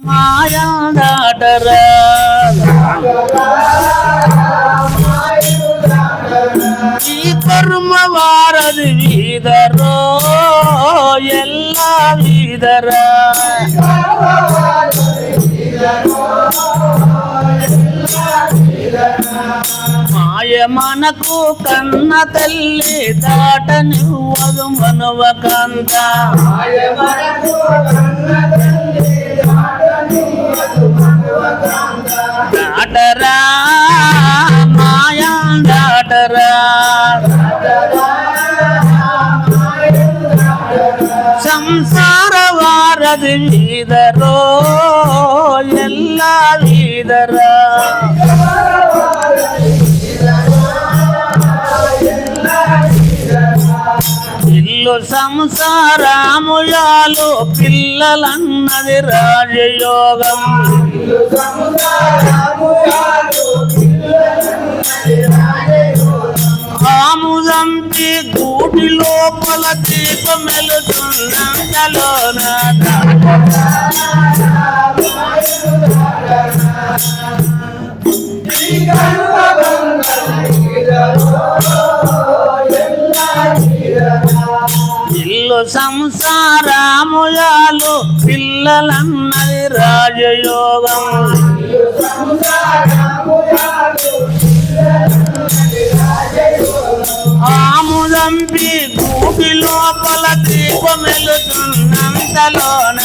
మాయాడాటరా ಈ ಕರ್ಮ ವಾರದಿ ವೀದರೋ ಎಲ್ಲ ವೀದರ మాయ మనకు కన్న తల్లి దాటనివ్వదు మనవకాంత దాటరా మాయా நாட்டரா மாயா நாட்டரா ಸಂಸಾರ ವಾರದ ವೀದರೋ ಎಲ್ಲ ವೀದರ ఇల్లు సంసారాముయాలు పిల్లలన్నది రాజయోగం. ఆముదంతి గూటి లోపల తీప మెలుతుందంతలోన Oh పిల్లలు సంసారాముయాలు పిల్లలన్నది రాజయోగం. ఆముదంపి గూటి లోపల దీపమెలుతున్నంతలోన మెలుతున్నంతలోన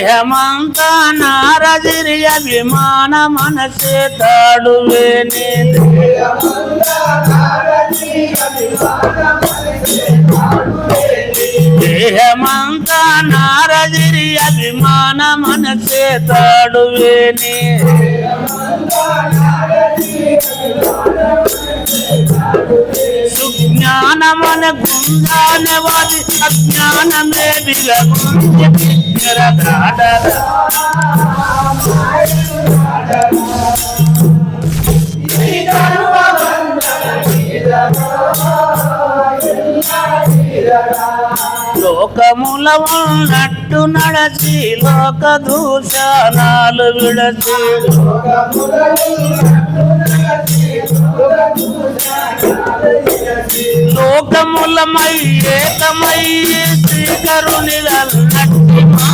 దేహమంతా నారదిరి అభిమాన మనసే తాడువేని దేహమంతా నారదిరి అభిమాన మనసే తాడువేని సుజ్ఞానమన గుంజాన వాది అజ్ఞానమే విలగుంజ లోకముల ఉన్నట్టు నడచి లోక దూషణాలు విడచి. లోకములమై ఏకమై శ్రీకరుని నట్టి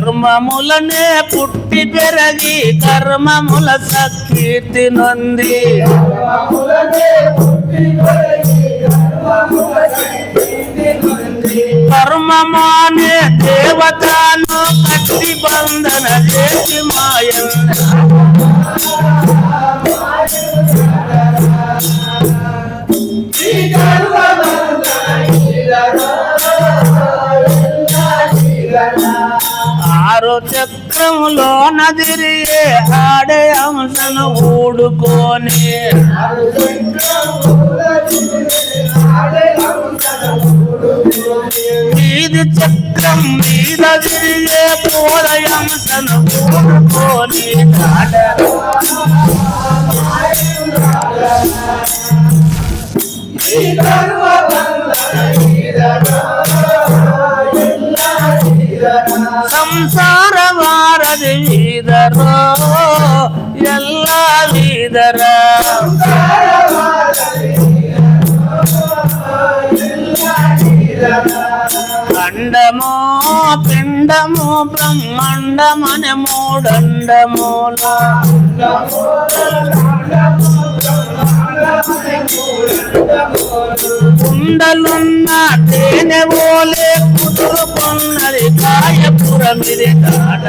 కర్మములనే పుట్టి పెరగి కర్మముల సకీర్తి నొంది. కర్మమానే దేవతను కట్టి బంధన చేసి మాయన్న. మరో చక్రములో నదిరి ఆడే అంశను ఊడుకొని. ఇది చక్రం మీద తిరిగే పూరయంశను ఊడుకొని. సంసార మురళీధరా అండము పిండము బ్రహ్మండమని మూడండమూల. కుండలున్న తేనె ఓలే కుదురుకున్నది కాయపురమిది కాడ.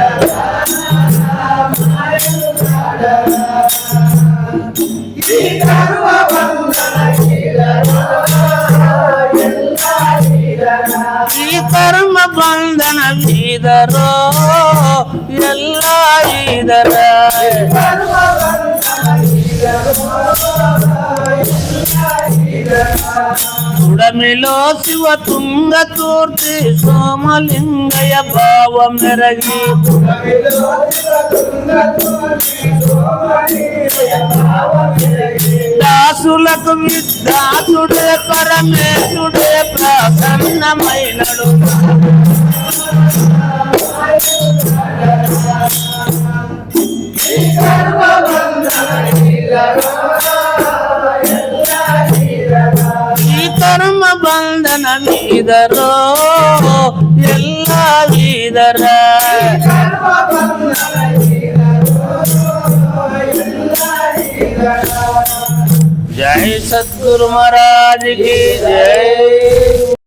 ಈ ಕರ್ಮ ಬಂಧನ ಬೀದರೋ ಎಲ್ಲ ಇದರ ಕರ್ಮ ಬಂಧನ ఉడమిలో శివ తుంగ తూర్తి సోమలింగయ భావ మెరగి దాసులకు దాసుడే పరమేశుడే ప్రసన్నమైనడు. ಬಂದಿದರೋ ಎಲ್ಲ ವೀರರ ಜೈ ಸದ್ಗುರು ಮಹಾರಾಜ್ ಕಿ ಜೈ